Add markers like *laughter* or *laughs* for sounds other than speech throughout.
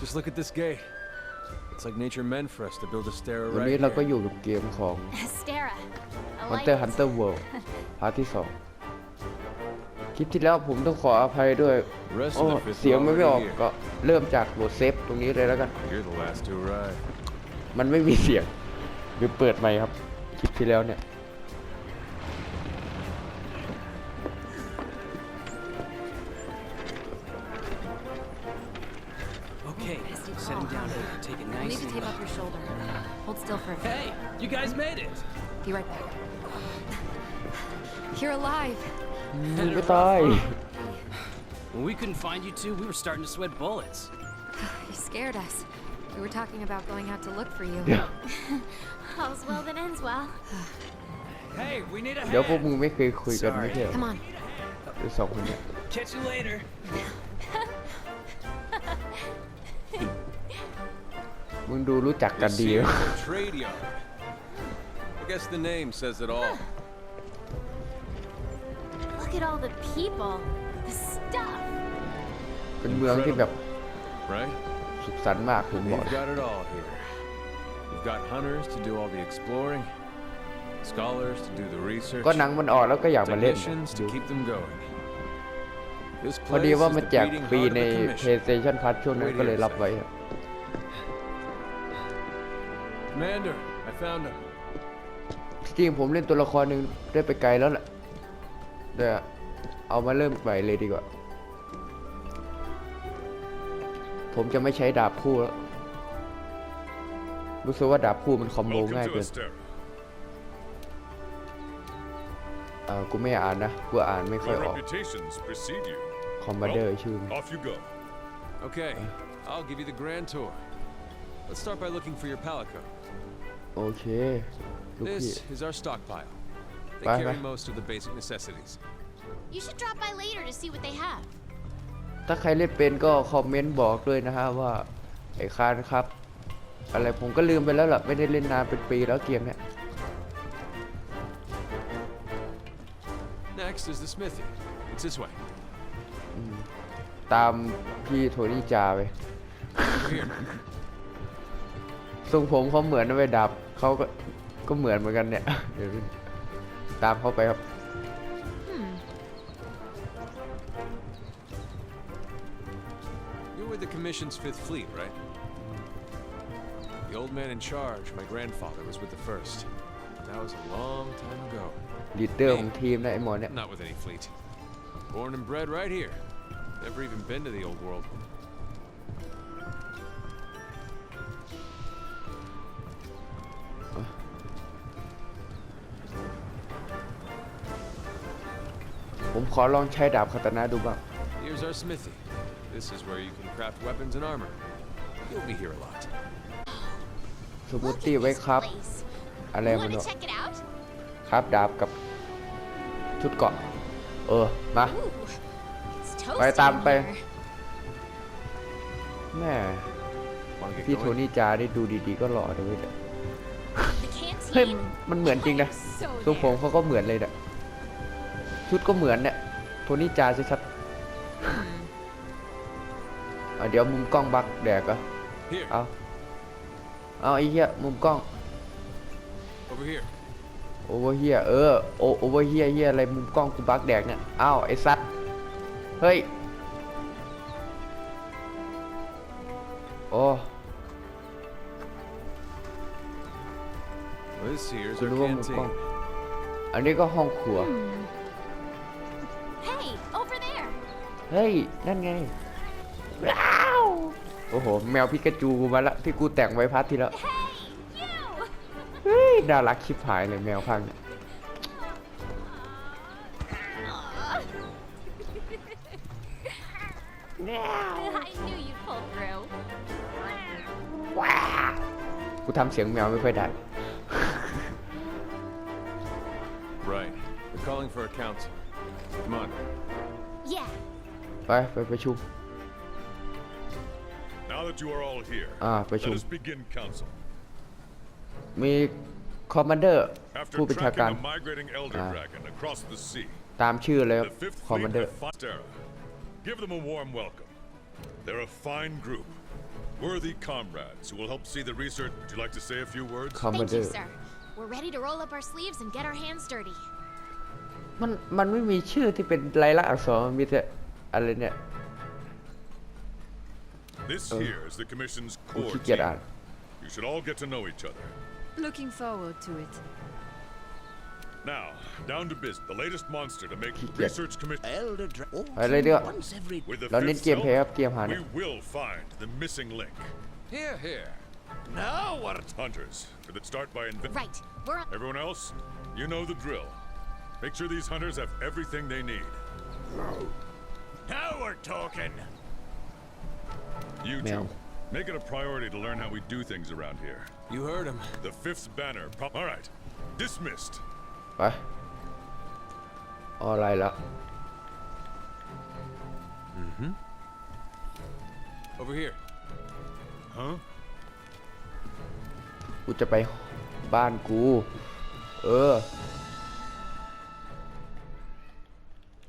Just look at this gate. It's like nature meant for us to build a stair วัน right นี้เราก็ here. อยู่กับเกมของ Stara. I like Hunter it. Hunter World พาร์ทที่สองคลิปที่แล้วผมต้องขออภัยด้วย Rest โอ้ of the fifth เสียงมันไม่ออก already here. ก็เริ่มจากโหลดเซฟตรงนี้เลยแล้วกัน You're the last to arrive. มันไม่มีเสียงหรือเปิดไหมค์ครับ คลิปที่แล้วเนี่ย still for a bit. Hey, you guys made it. Be right back. You're alive. มึงไม่ตาย When we couldn't find you two, we were starting to sweat bullets. *sighs* You scared us. We were talking about going out to look for you. เดี๋ยว *sighs* All's well that ends well. *sighs* Hey, we need a เดี๋ยวพวก hand. มึงไม่เคยคุยกันไม่ใช่เหรอ Come on. ไอ้สองคนเนี้ย Catch you later. *laughs* มึงดูรู้จักกัน This ดี here วะ is a trade yard. I guess the name says it all. Look at all the people. The stuff. เป็นเมืองที่แบบ Right? สุขสันต์มากผมบอก You've got it all here. You've got hunters to do all the exploring, scholars to do the research, ก็หนังมันออกแล้วก็อยากมาเล่น technicians to keep them going. This พอดี place ว่า is มัน the แจก beating ฟรี heart of ใน the commission. PlayStation Plus ช่วงนั้นก็เลยรับไว้ครับ Commander, I found him. ที่จริงผมเล่นตัวละครหนึ่งได้ไปไกลแล้วแหละเดี๋ยวเอามาเริ่มใหม่เลยดีกว่า ผมจะไม่ใช้ดาบคู่แล้ว รู้สึกว่าดาบคู่มันคอมโบ Welcome ง่าย to เกิน Astera. เออกูไม่อ่านนะ กูอ่านไม่ค่อย Your ออก reputations precede you. คอมมานเดอร์ Well, ชื่อมัน off you go. Okay, I'll give you the grand tour. Let's start by looking for your palico. โอเคลูกพี่ This is our stockpile. They Bye, carry bye. most of the basic necessities. You should drop by later to see what they have. ถ้าใครเล่นเป็นก็คอมเมนต์บอกด้วยนะฮะว่าไอ้คานครับ อะไรผมก็ลืมไปแล้วล่ะ ไม่ได้เล่นนานเป็นปีแล้วเกมเนี่ย Next is the smithy. It's this way. ตามพี่โทนี่จาไป Over here. ทรงผมเขาเหมือนนะไปดับเขาก็ก็เหมือนเหมือนกันเนี่ยเดี๋ยวตามเขาไปครับ You're with the Commission's Fifth Fleet, right? The old man in charge, my grandfather, was with the First. That was a long time ago. ลีดเดอร์ของทีมนะไอ้หมอเนี่ย Not with any fleet. Born and bred right here. Never even been to the old world. ผมขอลองใช้ดาบคาตานะดูบ้าง Here's our smithy. This is where you can craft weapons and armor. You'll be here a lot. สมูท Look ตี้ at ไว้ this ครับ place. อะไร You มัน want เนาะ to check it out? ครับดาบกับ ชุดเกราะ เออ มา Ooh, it's toasty ไปตาม in ไป here. แม่ Want to get พี่โท going? นี่จาได้ดูดีๆก็หล่อด้วยเนี่ย The เฮ้ย canteen. มันเหมือนจริงนะ So ทรงผม there. เขาก็เหมือนเลยเนี่ย ชุดก็เหมือนเนี่ยโทนี่จาชัดๆอะเดี๋ยวมุมกล้องบักแดกอะ Here, เอาเอาไอ้เหี้ยมุมกล้อง over here. โอเวอร์เฮียเออโอโอเวอร์เฮียเฮียอะไรมุมกล้องกูบักแดกเนี่ยอ้าวไอ้สัตว์เฮ้ยโอ้ This here's คุณ our รู้ว่ามุมกล้อง canteen. อันนี้ก็ห้องครัว Hey, over there. เฮ้ย นั่นไงว้าวโอ้โห แมวพิกาจูกูมาละที่กูแต่งไว้พัดที่แล้ว Hey, you. เฮ้ย น่ารักชิบหายเลยแมวพังเนี่ย I knew you'd pull through. กูทำเสียงแมวไม่ค่อยได้ Right. We're calling for a council. Come on. Yeah. ไปไปประชุม Now that you are all here, Ah, letประชุม us begin council. มีคอมมานเดอร์ After ผู้บัญชาการ tracking a migrating elder Ah. dragon across the sea, ตามชื่อเลย the Fifth คอม Fleet มานเดอร์ have fought Astera. Give them a warm welcome. They're a fine group. Worthy comrades who will help see the research. Would you like to say a few words? คอมมาน Thank เดอ you, ร์ sir. We're ready to roll up our sleeves and get our hands dirty. มันมันไม่มีชื่อที่เป็นลายลักษณ์อักษรมันมีแต่อะไรเนี่ย This here is the Commission's กู core ขี้เกียจ team. อ่าน You should all get to know each other. Looking forward to it. Now, down to business. The latest monster to make ขี้เกียจ Research Commission. Elder Dra- oh, ไปเลยดีกว่า once every with the เราเน้น fifth เกมเพลย์ครับ cell, เกมหาเนี่ we ย will find the missing link. Here, here. now we're Hunters, that start by inv- Right. We're on. Everyone else, you know the drill. Make sure these hunters have everything they need. now we're talking. You Meow. two, make it a priority to learn how we do things around here. You heard him. The fifth banner. Pro- all right, dismissed. ไปออนไลน์แล้ว Over here. Huh? กูจะไปบ้านกู เออ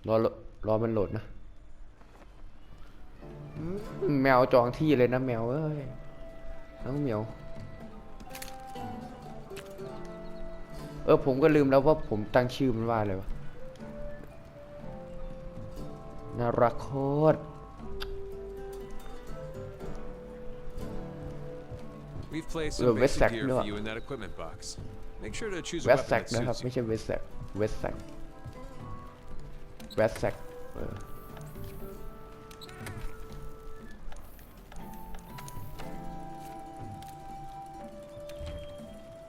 รอรอมันโหลดนะอืมแมวจองที่เลยนะแมวเอ้ยน้องเหมียว เออผมก็ลืมแล้วว่าผมตั้งชื่อมันว่าอะไรวะน่ารักโคตร We've placed Little some basic Westsack gear nữa for ạ. you in that equipment box. Make sure to choose a เวส weapon แซก that นะครับ suits ไม่ you. ใช่เวส แวสแซกเวสแซกเออ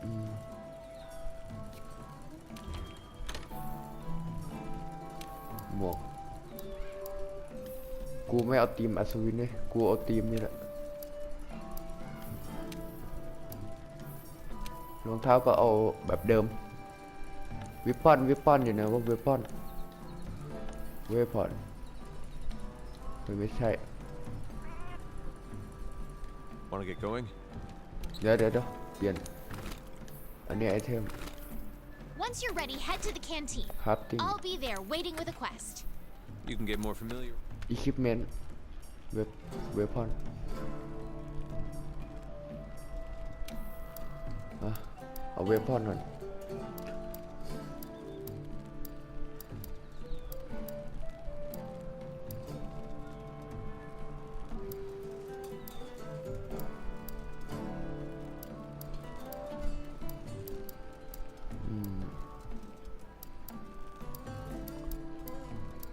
อืมหมวก กูไม่เอาทีมอัศวินเลยกูเอาทีมนี่แหละรองเท้าก็เอาแบบเดิม วิปปอนวิปปอนอยู่นะว่าวิปปอน เวปอนมันไม่ใช่ Want to get going? เดี๋ยวเดี๋ยวเดี๋ยวเปลี่ยน อันนี้ไอเทม Once you're ready, head to the canteen. ครับติ้ง I'll be there waiting with a quest. You can get more familiar. อุปกรณ์เวปเวปอนอ่ะเอาเวปอนก่อน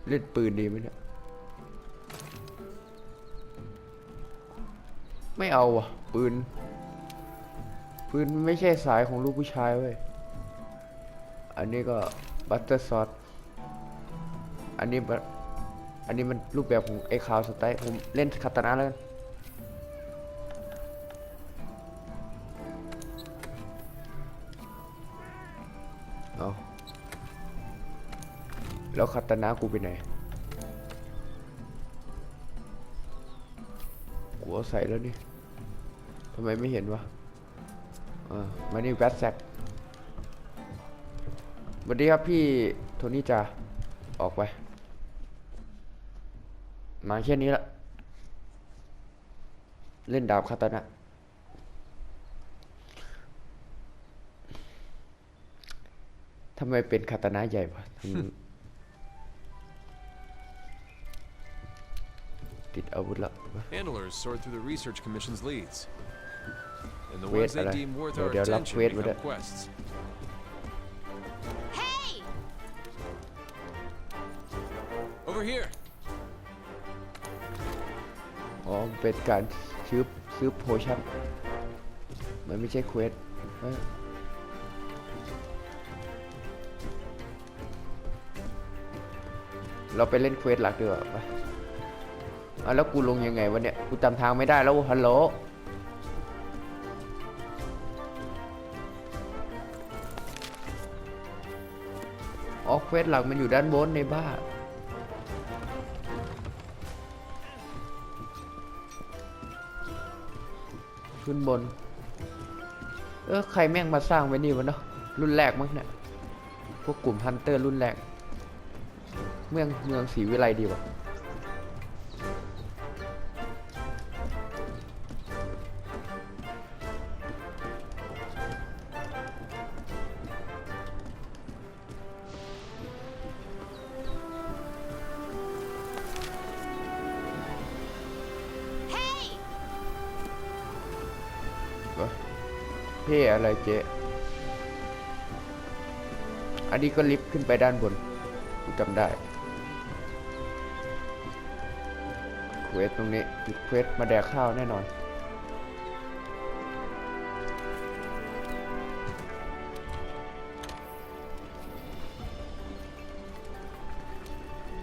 เล่นปืนดีไหมเนี่ย ไม่เอาอะ ปืน ปืนไม่ใช่สายของลูกผู้ชายเว้ย อันนี้ก็บัตเตอร์ซอสอันนี้บัอันนี้มันรูปแบบของไอ้คาวสไตล์ผมเล่นคาตานะแล้วกัน แล้วคาตานะกูไปไหนกูเอาใส่แล้วนี่ทำไมไม่เห็นวะอ่ามานี่แบทแซกสวัสดีครับพี่โทนี่จ่าออกไป มาแค่นี้ละเล่นดาบคาตานะทำไมเป็นคาตานะใหญ่วะ ติดอาวุธละ Handlers sort through the research commission's leads. And the Wait, ones they อะไร deem worth เดี๋ยว our เดี๋ยวรับ attention เควสมาด้วย become quests. Hey! Over here. อ๋อเป็นการซื้อซื้อโพชั่นมันไม่ใช่เควสเอ้ยเราไปเล่นเควสหลักดีกว่าไป อะแล้วกูลงยังไงวะเนี่ย กูจำทางไม่ได้แล้วฮัลโหลอ๋อเควสหลักมันอยู่ด้านบนในบ้านขึ้นบน เออใครแม่งมาสร้างไว้นี่วะเนาะ รุ่นแรกมั้งเนี่ย พวกกลุ่มฮันเตอร์รุ่นแรก เมืองเมืองศรีวิไลดีวะ ท่อะไรเจ๊อันนี้ก็ลิฟต์ขึ้นไปด้านบนกูจำได้เควสตรงนี้จุดเควสมาแดกข้าวแน่นอน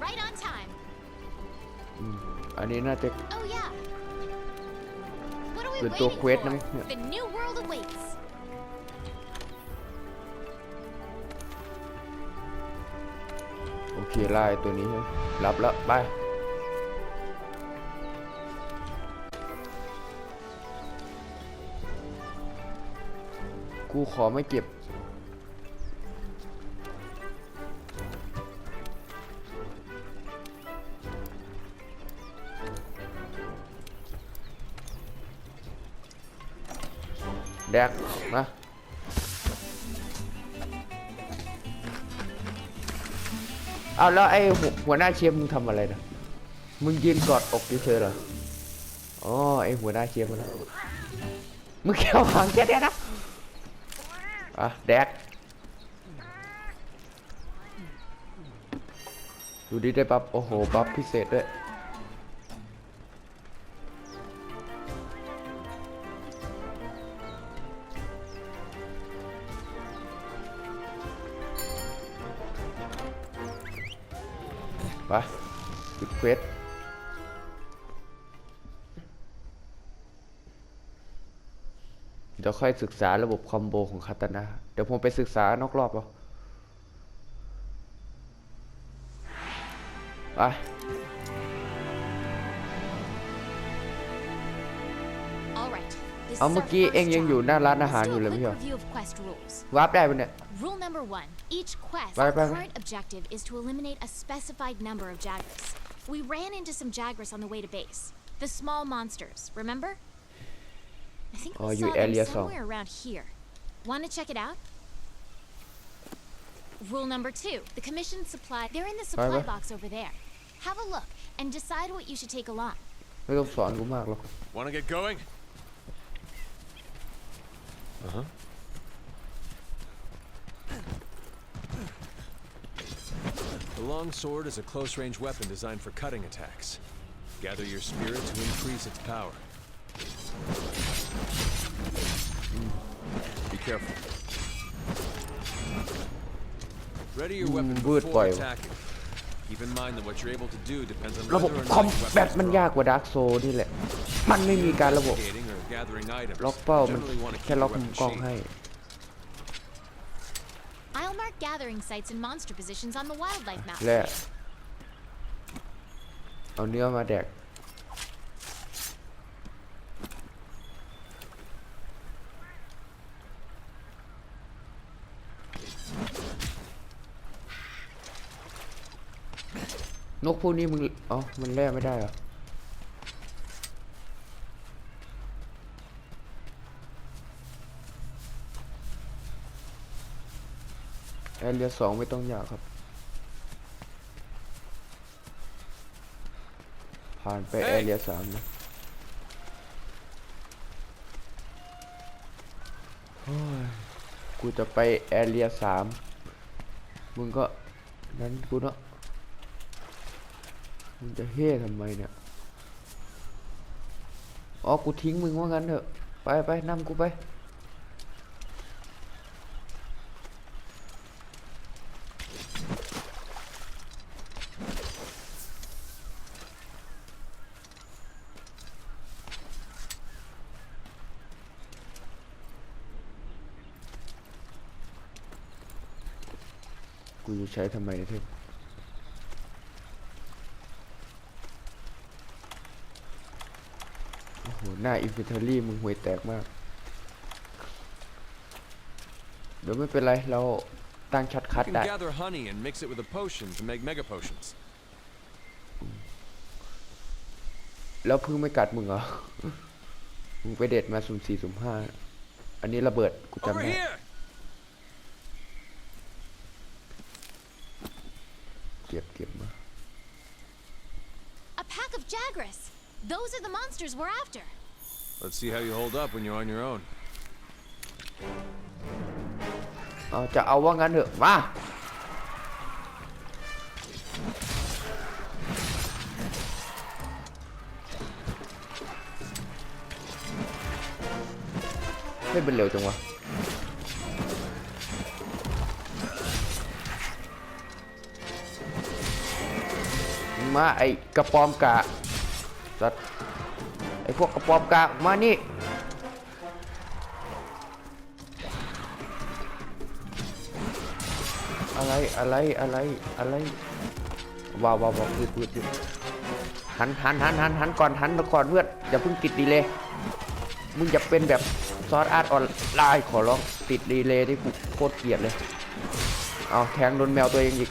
Right on time. อันนี้น่าจะ Oh yeah. What are we เป็นตัว waiting เควสนะ for? เนี่ย เคไล่ตัวนี้รับแล้วไปกูขอไม่เก็บ แดกมา เอาแล้วไอ้หัวหัวหน้าเชียมึงทำอะไรนะมึงยืนกอดอกเฉยๆเหรออ๋อไอ้หัวหน้าเชียมันนะมึงแค่วางแค่เนี้ยนะอะแดกดูดิได้ปั๊บโอ้โหปั๊บพิเศษด้วย ไปปิดเควสเดี๋ยวค่อยศึกษาระบบคอมโบของคาตานะ เดี๋ยวผมไปศึกษานอกรอบเอาไป เอา is เมื่อ our กี้ first เองยัง job. อยู่หน้าร้านอาหาร Let's อยู่ do เลย a ไม่ quick ใช่เหรอ review of quest rules. วาร์ปได้ปะเนี่ย Rule number one each quest, Bye, the bye. current objective is to eliminate a specified number of Jagras. We ran into some Jagras on the way to base. The small monsters, remember? I think Oh, we you saw them area song. somewhere around here. Want to check it out? Rule number two the commission supply. They're in the supply bye. box over there. Have a look and decide what you should take along. ไม่ต้องสอนกูมากหรอก Want to get going? Uh huh. The long sword is a close range weapon designed for cutting attacks. Gather your spirit to increase its power. Be careful. Ready your weapon Mm, good before boy. attacking. Keep in mind that what you're able to do depends on ระบบ whether or คอม not your แบ weapon ท is มัน strong. ยากกว่าดาร์กโซนี่แหละ มันไม่มีการระบบ Navigating or gathering items. ล็อกเป้ามัน Generally want to แค่ keep ล็อ your กมุม weapon กล้อง shaped. ให้ I'll mark gathering sites and monster positions on the wildlife map. และเอาเนื้อมาแดก นกพวกนี้มึงอ๋อมันแล่ไม่ได้เหรอ แอเรียสองไม่ต้องยากครับ ผ่านไปแอเรียสามนะโอ้ยกูจะไปแอเรียสามมึงก็นั้นกูเนาะมึงจะเฮ่ทำไมเนี่ยอ๋อกูทิ้งมึงว่างั้นเถอะ ไปไปนำกูไป ช้ทำไมเทพโอ้โห หน้าอินฟิเทอรี่มึงห่วยแตกมาก เดี๋ยวไม่เป็นไร เราตั้งช็อตคั You ด can ได้ gather honey and mix it with a potion to make mega potions. แล้วพึ่งไม่กัดมึงเหรอ มึงไปเด็ดมาสุ่มสี่สุ่มห้า อันนี้ระเบิด กูจำ Over ได้ here! เก็บเก็บมา A pack of Jagras. Those are the monsters we're after. Let's see how you hold up when you're on your own. เอาจะเอาว่างั้นเถอะ มา ไม่เป็นเร็วจังวะ มาไอ้กระปอมกะสัตว์ไอ้พวกกระปอมกะมานี่อะไรอะไรอะไรอะไรว้าวว้าวว้าวพืดพืดพืดหันหันหันหันหันก่อนหันก่อนเพื่อนอย่าเพิ่งติดดีเลยมึงจะเป็นแบบซอสอาร์ตออนไลน์ขอร้องติดดีเลยที่กูโคตรเกลียดเลย เอาแทงโดนแมวตัวเองอีก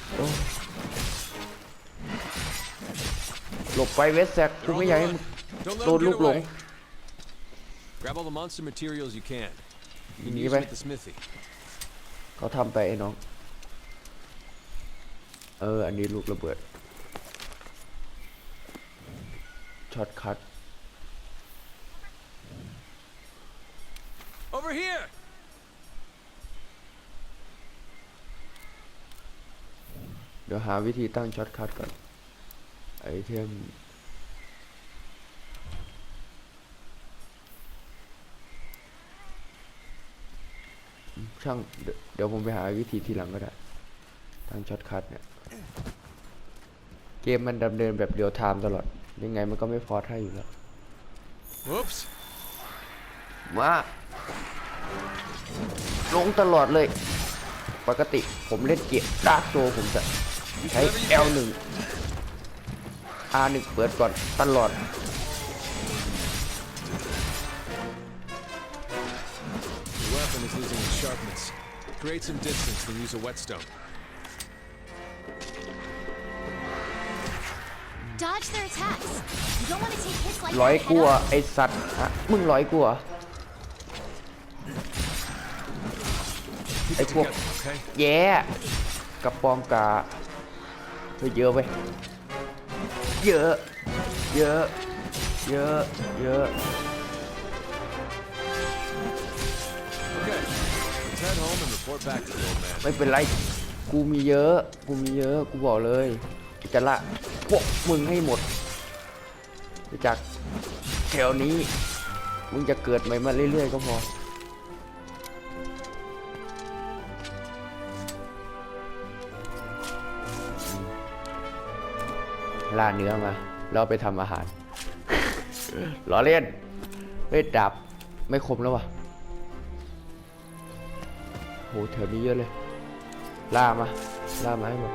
หลบไปเวสแซกกู They're on ไม่ the อยากให้ run. มึง Don't let โด them นลู get กหลง away. Grab all the monster materials you can. You can Nghĩ use vậy. them at the smithy. เขาทำไปไอ้น้อง เออ อันนี้ลูกระเบิด ช็อตคัท Over here! เดี๋ยวหาวิธีตั้งช็อตคัทก่อน ไอเทมช่างเดี๋ยวเดี๋ยวผมไปหาวิธีทีหลังก็ได้ตั้งช็อตคัทเนี่ย เกมมันดำเนินแบบเรียลไทม์ตลอด ยังไงมันก็ไม่ฟอร์สให้อยู่แล้ว Whoops. มาลงตลอดเลย ปกติผมเล่นเกมดาร์กโซผมจะใช้ L1 R1 เปิดก่อนตลอด The weapon is losing its sharpness. Create some distance, then use a whetstone. Dodge their attacks. You don't want to take hits like ร้อย that กลัว head on. ไอสัตว์ฮะมึงร้อยกลัว Keep Ê, it cua. together, okay? แย่กระปอมกาเฮ้ยเยอะไป เยอะ เยอะ เยอะ เยอะ ไม่เป็นไร กูมีเยอะ กูมีเยอะ กูบอกเลยจะละพวกมึงให้หมด จากแถวนี้ มึงจะเกิดใหม่มาเรื่อยๆก็พอ ล่าเนื้อมาแล้วเราไปทำอาหารล้อเล่นเฮ้ยดาบไม่คมแล้ววะโหแถวนี้เยอะเลย ล่ามา ล่ามาให้หมด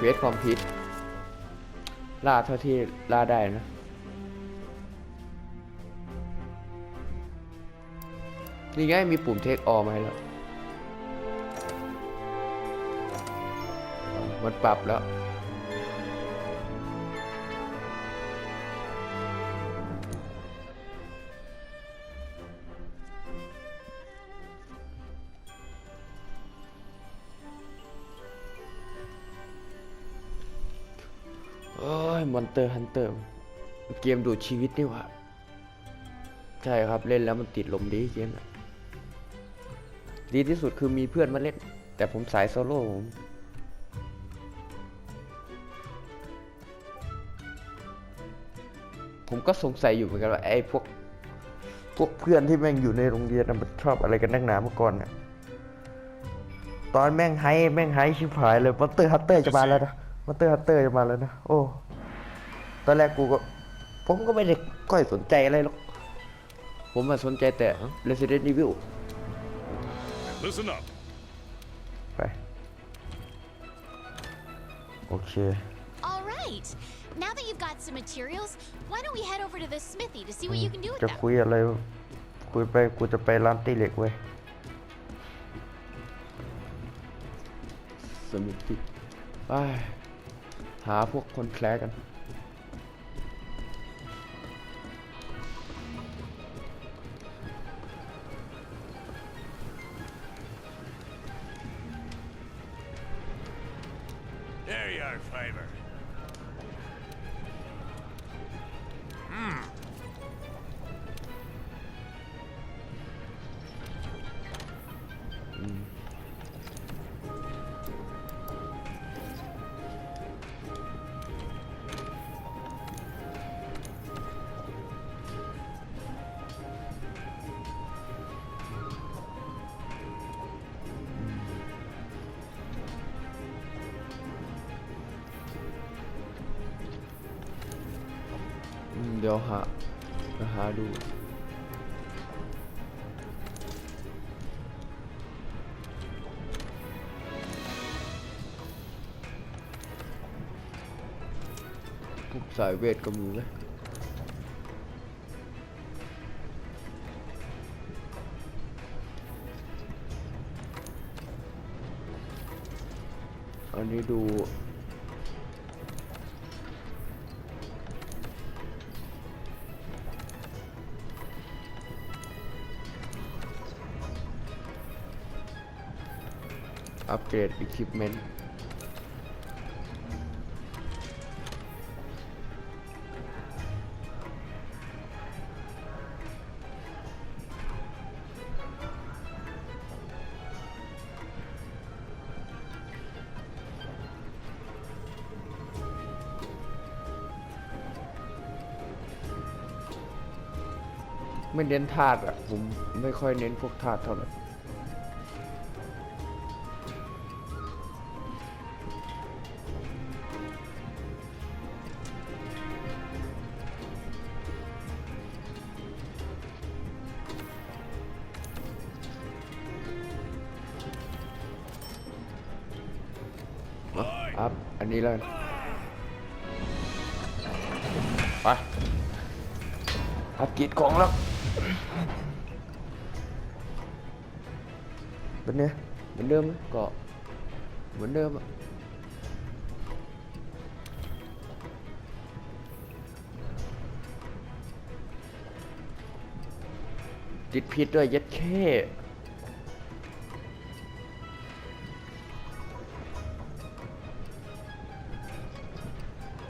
เวสคอมพิวล่าเท่าที่ล่าได้นะนี่ไงมีปุ่มเทคออมาให้แล้ว มันปรับแล้ว อ้ยมอนเตอร์ฮันเตอร์เกมดูดชีวิตนี่หว่าใช่ครับเล่นแล้วมันติดลมดีเกมนะดีที่สุดคือมีเพื่อนมาเล่น แต่ผมสายโซโล่ผมผมก็สงสัยอยู่เหมือนกันว่าไอ้พวกพวกเพื่อนที่แม่งอยู่ในโรงเรียนน่ะมันชอบอะไรกันนักหนาเมื่อก่อนเนี่ยตอนแม่งไฮแม่งไฮชิบหายเลยมอนเตอร์ฮันเตอร์จะมาแล้วนะมอนเตอร์ฮันเตอร์จะมาแล้วนะโอ้ อนแรกกูก็ ผมก็ไม่ได้ค่อยสนใจอะไรหรอก ผมมาสนใจแต่ Resident Evil Listen up. ไปโอเค All right. Now that you've got some materials, why don't we head over to the smithy to see what you can do with จะ them? คุยอะไรคุยไปกูจะไปร้านตีเหล็กเว้ยสมิติไปาพวกคนแคลกัน เดี๋ยวหาจะหาดูพวกสายเวทก็มีไหมอันนี้ดู เกรด Equipment ไม่เน้นธาตุอะผมไม่ค่อยเน้นพวกธาตุเท่าไหร่ อัพกีดของแล้วเป็นไงเหมือนเดิมไหมก็เหมือนเดิมอะติดพิษด้วยเย็ดแค่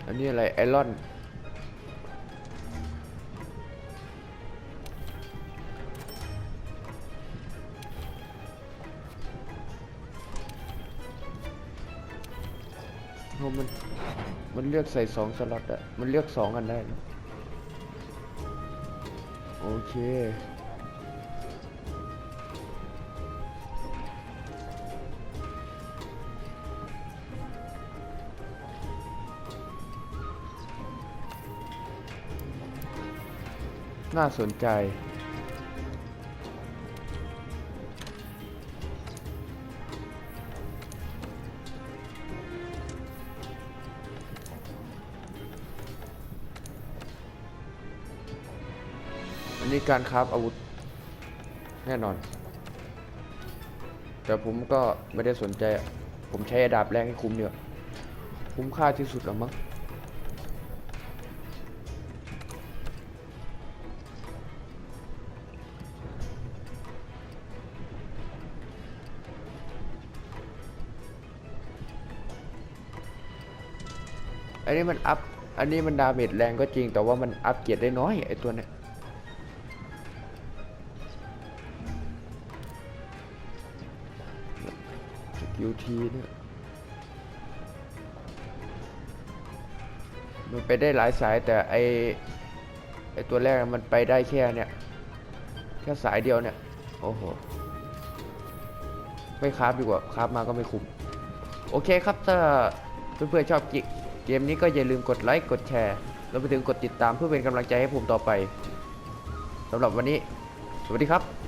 อันนี้อะไรไอรอน เลือกใส่สองสล็อตอะมันเลือกสองกันได้ โอเค น่าสนใจ การคราฟอาวุธ แน่นอน แต่ผมก็ไม่ได้สนใจ ผมใช้ดาบแรงให้คุ้มเดียวคุ้มค่าที่สุดแล้วมั้งอันนี้มันอัพ อันนี้มันดาเมจแรงก็จริง แต่ว่ามันอัพเกียรติได้น้อยไอตัวเนี้ย สกิลทีเนี่ย มันไปได้หลายสายแต่ไอไอตัวแรกมันไปได้แค่เนี่ย แค่สายเดียวเนี่ย โอ้โห ไม่คราฟดีกว่าคราฟมาก็ไม่คุ้ม โอเคครับถ้าเพื่อนๆชอบกิเกมนี้ก็อย่าลืมกดไลค์กดแชร์แล้วไปถึงกดติดตามเพื่อเป็นกำลังใจให้ผมต่อไปสำหรับวันนี้ สวัสดีครับ